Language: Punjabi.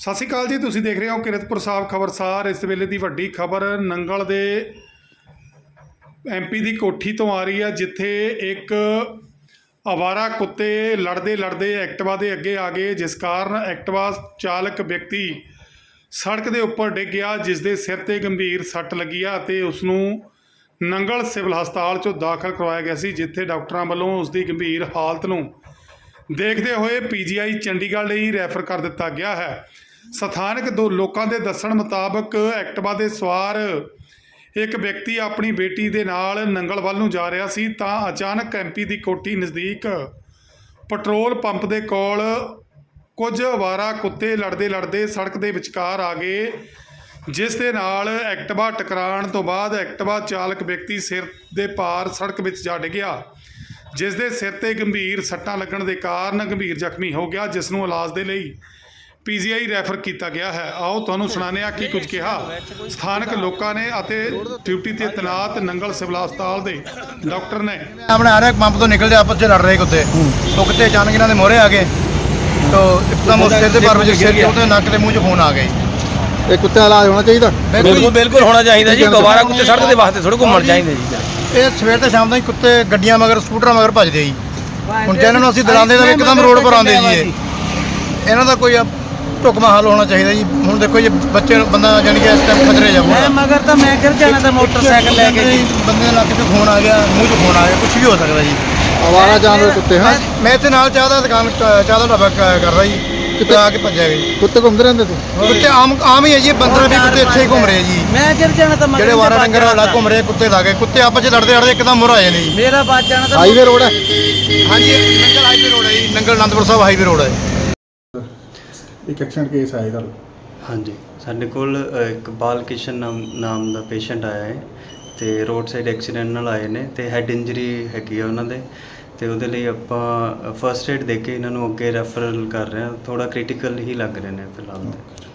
ਸਤਿ ਸ਼੍ਰੀ ਅਕਾਲ ਜੀ, ਤੁਸੀਂ ਦੇਖ ਰਹੇ ਹੋ ਕਿਰਤਪੁਰ ਸਾਹਿਬ ਖਬਰਸਾਰ ਇਸ ਵੇਲੇ ਦੀ ਵੱਡੀ ਖਬਰ ਨੰਗਲ ਦੇ ਐਮਪੀ ਦੀ ਕੋਠੀ ਤੋਂ ਆ ਰਹੀ ਹੈ, ਜਿੱਥੇ ਇੱਕ ਅਵਾਰਾ ਕੁੱਤੇ ਲੜਦੇ ਲੜਦੇ ਐਕਟਿਵਾ ਦੇ ਅੱਗੇ ਆ ਗਏ, ਜਿਸ ਕਾਰਨ ਐਕਟਿਵਾ ਚਾਲਕ ਵਿਅਕਤੀ ਸੜਕ ਦੇ ਉੱਪਰ ਡਿੱਗ ਗਿਆ ਜਿਸ ਦੇ ਸਿਰ ਤੇ ਗੰਭੀਰ ਸੱਟ ਲੱਗੀ ਆ ਅਤੇ ਉਸ ਨੂੰ ਨੰਗਲ ਸਿਵਲ ਹਸਪਤਾਲ 'ਚੋਂ ਦਾਖਲ ਕਰਵਾਇਆ ਗਿਆ ਸੀ, ਜਿੱਥੇ ਡਾਕਟਰਾਂ ਵੱਲੋਂ ਉਸ ਦੀ ਗੰਭੀਰ ਹਾਲਤ ਨੂੰ ਦੇਖਦੇ ਹੋਏ ਪੀਜੀਆਈ ਚੰਡੀਗੜ੍ਹ ਲਈ ਰੈਫਰ ਕਰ ਦਿੱਤਾ ਗਿਆ ਹੈ। ਸਥਾਨਕ ਦੋ ਲੋਕਾਂ ਦੇ ਦੱਸਣ ਮੁਤਾਬਕ ਐਕਟਿਵਾ ਦੇ ਸਵਾਰ ਇੱਕ ਵਿਅਕਤੀ ਆਪਣੀ ਬੇਟੀ ਦੇ ਨਾਲ ਨੰਗਲ ਵੱਲ ਨੂੰ ਜਾ ਰਿਹਾ ਸੀ, ਤਾਂ ਅਚਾਨਕ ਐਮਪੀ ਦੀ ਕੋਠੀ ਨਜ਼ਦੀਕ ਪੈਟਰੋਲ ਪੰਪ ਦੇ ਕੋਲ ਕੁਝ ਅਵਾਰਾ ਕੁੱਤੇ ਲੜਦੇ ਲੜਦੇ ਸੜਕ ਦੇ ਵਿਚਕਾਰ ਆ ਗਏ, ਜਿਸ ਦੇ ਨਾਲ ਐਕਟਿਵਾ ਟਕਰਾਉਣ ਤੋਂ ਬਾਅਦ ਐਕਟਿਵਾ ਚਾਲਕ ਵਿਅਕਤੀ ਸਿਰ ਦੇ ਪਾਰ ਸੜਕ ਵਿੱਚ ਜਾ ਡਿੱਗਿਆ, ਜਿਸ ਦੇ ਸਿਰ ਤੇ ਗੰਭੀਰ ਸੱਟਾਂ ਲੱਗਣ ਦੇ ਕਾਰਨ ਗੰਭੀਰ ਜ਼ਖਮੀ ਹੋ ਗਿਆ, ਜਿਸ ਨੂੰ ਇਲਾਜ ਦੇ ਲਈ ਪੀਜੀਆਈ ਰੈਫਰ ਕੀਤਾ ਗਿਆ ਹੈ। ਆਓ ਤੁਹਾਨੂੰ ਸੁਣਾਉਂਦੇ ਹਾਂ ਕੀ ਕੁਝ ਕਿਹਾ। ਸਥਾਨਕ ਲੋਕਾਂ ਨੇ ਅਤੇ ਡਿਊਟੀ ਤੇ ਤੈਨਾਤ ਨੰਗਲ ਸਿਵਲ ਹਸਪਤਾਲ ਦੇ ਡਾਕਟਰ ਨੇ। ਆਪਣੇ ਆ ਰਹੇ ਪੰਪ ਤੋਂ ਨਿਕਲਦੇ ਆਪਸ ਚ ਲੜ ਰਹੇ ਕੁੱਤੇ ਉਹ ਕੁੱਤੇ ਅਚਾਨਕ ਇਹਨਾਂ ਦੇ ਮੋਹਰੇ ਆ ਗਏ। ਤੋ ਇੱਕਦਮ ਉਸ ਸਿਰ ਦੇ ਪਰ ਵਿੱਚ ਸਿਰ ਤੋਂ ਨੱਕ ਦੇ ਮੂੰਹ ਚ ਖੂਨ ਆ ਗਏ ਇਹ ਕੁੱਤੇ ਦਾ ਇਲਾਜ ਹੋਣਾ ਚਾਹੀਦਾ? ਬਿਲਕੁਲ ਬਿਲਕੁਲ ਹੋਣਾ ਚਾਹੀਦਾ ਜੀ। ਗਵਾਰਾ ਕੁੱਤੇ ਸੜਕ ਦੇ ਵਾਸਤੇ ਥੋੜਾ ਘੁੰਮਣ ਚਾਹੀਦੇ ਜੀ। ਇਹ ਸਵੇਰ ਤੇ ਸ਼ਾਮ ਤਾਈਂ ਕੁੱਤੇ ਗੱਡੀਆਂ ਮਗਰ ਸਕੂਟਰਾਂ ਮਗਰ ਭੱਜਦੇ ਜੀ। ਹੁਣ ਜੇ ਇਹਨਾਂ ਨੂੰ ਅਸੀਂ ਦਲਾਉਂਦੇ ਤਾਂ ਇੱਕਦਮ ਰੋਡ ਪਰ ਆਉਂਦੇ ਜੀ ਇਹ। ਇਹਨਾਂ ਦਾ ਕੋਈ ਢੁਕਮਾ ਹੱਲ ਹੋਣਾ ਚਾਹੀਦਾ ਜੀ। ਹੁਣ ਦੇਖੋ ਜੀ ਬੱਚੇ ਨੂੰ ਬੰਦਾ ਜਾਣੀ ਕਿ ਇਸ ਟਾਈਮ ਖਤਰੇ ਜਾ ਮੈਂ ਮਗਰ ਤਾਂ ਮੈਂ ਗਿਰ ਜਾਣਾ ਤਾਂ ਮੋਟਰਸਾਈਕਲ ਲੈ ਕੇ ਜੀ। ਬੰਦੇ ਦੇ ਨੱਕ 'ਚ ਖੂਨ ਆ ਗਿਆ ਮੂੰਹ 'ਚ ਖੂਨ ਆ ਗਿਆ ਕੁਝ ਵੀ ਹੋ ਸਕਦਾ ਜੀ। ਆਵਾਰਾ ਜਾਨਵਰ ਕੁੱਤੇ ਹਾਂ? ਮੈਂ- ਇੱਥੇ ਨਾਲ ਚਾਹ ਦਾ ਦੁਕਾਨ ਚਾਹ ਦਾ ਢਾਬਾ ਕਰਦਾ ਜੀ। ਕਿਤੇ ਆ ਕੇ ਭੱਜਿਆ ਗਈ ਕੁੱਤੇ ਘੁੰਮਦੇ ਰਹਿੰਦੇ ਤੇ ਕੁੱਤੇ ਆਮ ਆਮ ਹੀ ਹੈ ਜੀ 15 ਵੀਹ ਕੁੱਤੇ ਇੱਥੇ ਹੀ ਘੁੰਮ ਰਹੇ ਜੀ। ਮੈਂ ਗਿਰ ਜਾਣਾ ਤਾਂ ਮਗਰ ਜਿਹੜੇ ਵਾਰਾ ਡੰਗਰ ਵਾਲਾ ਘੁੰਮ ਰਹੇ ਕੁੱਤੇ ਲਾਗੇ ਕੁੱਤੇ ਆਪਸ ਚ ਲੜਦੇ ਲੜਦੇ ਇੱਕਦਮ ਮੁਰ ਆਏ ਨੇ ਜੀ। ਮੇਰਾ ਬਚ ਜਾਣਾ ਤਾਂ ਹਾਈਵੇ ਰੋਡ ਹੈ? ਹਾਂਜੀ ਨੰਗਲ ਹਾਈਵੇ ਰੋਡ ਹੈ ਜੀ। ਨੰਗਲ ਅਨੰਦਪੁਰ ਸਾਹਿਬ ਹਾਈਵੇ ਰੋਡ ਹੈ। ਇੱਕ ਐਕਸੀਡੈਂਟ ਕੇਸ ਆਇਆ ਇਧਰ ਹਾਂਜੀ। ਸਾਡੇ ਕੋਲ ਅ, ਇੱਕ ਬਾਲ ਕਿਸ਼ਨ ਨਾਮ ਨਾਮ ਦਾ ਪੇਸ਼ੈਂਟ ਆਇਆ ਹੈ ਤੇ ਰੋਡ ਸਾਈਡ ਐਕਸੀਡੈਂਟ ਨਾਲ ਆਏ ਨੇ ਤੇ ਹੈਡ ਇੰਜਰੀ ਹੈਗੀ ਆ ਉਹਨਾਂ ਦੇ ਤੇ ਉਹਦੇ ਲਈ ਆਪਾਂ ਫਰਸਟ ਏਡ ਦੇ ਕੇ ਇਹਨਾਂ ਨੂੰ ਅੱਗੇ ਰੈਫਰਲ ਕਰ ਰਹੇ ਹਾਂ। ਥੋੜਾ ਕ੍ਰਿਟੀਕਲ ਹੀ ਲੱਗ ਰਹੇ ਨੇ ਫਿਲਹਾਲ ਤੇ।